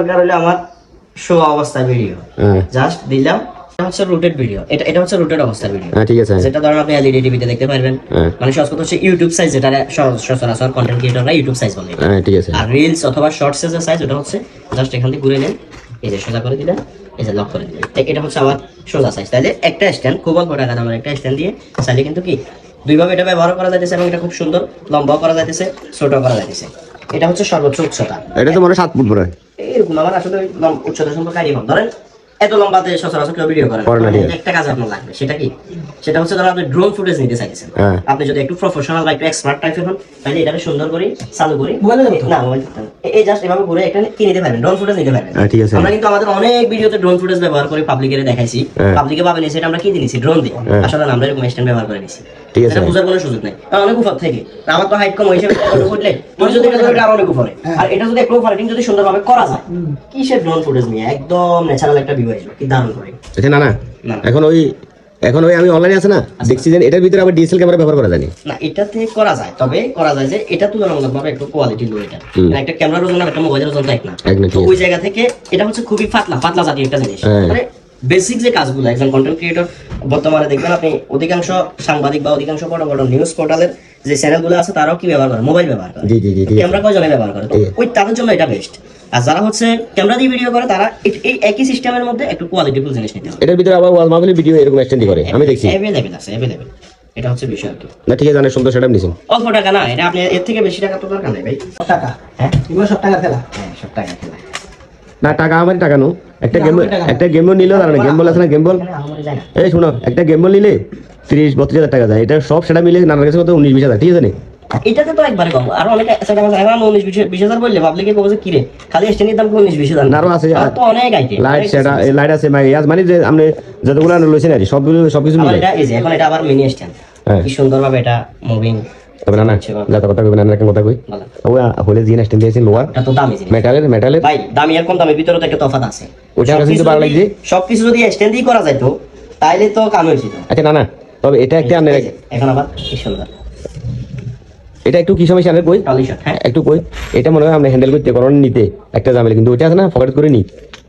দরকার হলো আমার শো অবস্থা ভিডিও জাস্ট দিলাম হচ্ছে রুটেড ভিডিও এটা এটা হচ্ছে রুটেড অবস্থা ভিডিও হ্যাঁ ঠিক আছে। যেটা ধরেন আপনি এলইডি টিভিতে দেখতে পারবেন। হ্যাঁ। মানে সহজ কথা হচ্ছে ইউটিউব সাইজ যেটা সচরাচর কন্টেন্ট ক্রিয়েটররা ইউটিউব সাইজ বলে হ্যাঁ ঠিক আছে। আর রিলস অথবা শর্টস এর সাইজ ওটা হচ্ছে জাস্ট এখান থেকে ঘুরে নেন। এই যে সোজা করে দিলেন এই যে লক করে দিলেন। এটা হচ্ছে আমার সোজা সাইজ তাহলে একটা স্ট্যান্ড খুব অল্প টাকা দামের একটা স্ট্যান্ড দিয়ে চাইলে কিন্তু কি দুইভাবে এটা ব্যবহার করা যাইতেছে এবং এটা খুব সুন্দর লম্বাও করা যাইতেছে ছোট করা যাইতেছে। এটা হচ্ছে সর্বোচ্চ উচ্চতা। এটা তো মনে হয় সাত ফুট পরে এরকম আমার আসলে উচ্চতা সম্পর্কে আইডিয়া কম ধরেন এত লম্বাতে সচরাচর কেউ ভিডিও করে। একটা কাজ আপনার লাগবে সেটা কি? সেটা হচ্ছে ধরো আপনি ড্রোন ফুটেজ নিতে চাইছেন হ্যাঁ। আপনি যদি একটু প্রফেশনাল বা একটু এক্সপার্ট টাইপের হন তাহলে এটাকে সুন্দর করে চালু করি মোবাইলে না মোবাইল এই জাস্ট এভাবে ঘুরে একটা কি নিতে পারবেন? ড্রোন ফুটেজ নিতে পারবেন। হ্যাঁ, ঠিক আছে। আমরা কিন্তু আমাদের অনেক ভিডিওতে ড্রোন ফুটেজ ব্যবহার করে পাবলিকের দেখাইছি। হ্যাঁ। পাবলিকে ভাবে নিয়েছি এটা আমরা কি দিয়েছি ড্রোন দিই হ্যাঁ। আসলে আমরা এরকম স্ট্যান্ড ব্যবহার করে নিয়েছি ঠিক আছে। বোঝার কোনো সুযোগ নেই। অনেক উপর থেকে। আমার তো হাইট কম হয়েছে উঠলে তুমি যদি এটা ধরো, অনেক উপরে। আর এটা যদি একটু ফাইটিং যদি সুন্দরভাবে করা যায় কিসের ড্রোন ফুটেজ নিয়ে? একদম ন্যাচারাল একটা ভিউ আসবে। কি দারুণ করে। আচ্ছা না না। না। এখন ওই এখন ওই আমি অনলাইনে আছে না দেখছি যে এটার ভিতরে আবার ডিএসএল ক্যামেরা ব্যবহার করা যায় না। এটাতে করা যায় তবে করা যায় যে এটা তুলনামূলকভাবে একটু কোয়ালিটি লো এটা। মানে একটা ক্যামেরার ওজন একটা মোবাইলের ওজন তো এক না এক না, ওই জায়গা থেকে এটা হচ্ছে খুবই পাতলা পাতলা জাতীয় একটা জিনিস। হ্যাঁ। মানে বেসিক যে কাজগুলো একজন কন্টেন্ট ক্রিয়েটর বর্তমানে দেখবেন আপনি অধিকাংশ সাংবাদিক বা অধিকাংশ বড় বড় নিউজ পোর্টালের যে চ্যানেলগুলো আছে তারাও কি ব্যবহার করে? মোবাইল ব্যবহার করে। জি জি জি ঠিক আছে ক্যামেরা কয়জনে ব্যবহার করে? ওই তাদের জন্য এটা বেস্ট আর যারা হচ্ছে ক্যামেরা দিয়ে ভিডিও করে তারা এই- একই সিস্টেমের মধ্যে একটু কোয়ালিটিফুল জিনিস নিতে এটার ভিতরে আবার ওয়াল মাহফিলের ভিডিও এরকম এক্সটেন্ড করে আমি দেখছি। অ্যাভেলেবেল আছে অ্যাভেলেবেল এটা হচ্ছে বিষয় আর কি। না ঠিক আছে সুন্দর সেটা নিয়েছেন। অল্প টাকা না এটা আপনি এর থেকে বেশি টাকা তো দরকার নেই ভাই। টাকা। হ্যাঁ? এগুলো সব টাকার খেলা। হ্যাঁ সব টাকা খেলা। না টাকা আমার টাকা নো। একটা গেম। একটা গেম বল নিলেও দাঁড়ানো। গেম বল আছে না? গেম বল এই শোনো একটা গেম বল নিলে তিরিশ বত্রিশ হাজার টাকা যায়। এটা সব সেটা মিলে নানার কাছে কত? উনিশ বিশ হাজার ঠিক আছে নি? এটাতে তো একবারে কম। আর অনেক সেটা আছে এখন উনিশ বিশ বিশ হাজার বললে পাবলিকে কবে যে কিরে? খালি স্টেনের দাম উনিশ বিশ হাজার আরও আছে। তো অনেক আইটেম লাইট সেটা লাইট আছে ইয়াজ মানে যে আপনি যতগুলো লইছেন আর সবগুলো সবকিছু মিলে। এখন এটা আবার মিনি স্ট্যান্ড। কি সুন্দরভাবে এটা মুভিং তবে না না যত কথা কইবেন না কথা কই। ও হলে জিন স্ট্যান্ড দিয়েছে লোয়ার এটা দামি জিনিস। মেটালের মেটালের। ভাই দামি আর কম দামের ভিতরে তো একটা তফাৎ আছে। ওটার কাছে কিন্তু যদি-। সবকিছু যদি স্ট্যান্ডই করা যাইতো তাইলে তো কাম আচ্ছা না না তবে এটা একটা এখন আবার কি সুন্দর এটা একটু কি সমস্যা আনে কই? হ্যাঁ। একটু কই? এটা মনে হয় আমরা হ্যান্ডেল করতে করণ নিতে। একটা জামেলা কিন্তু ওইটা আছে না ফকাট করে নি।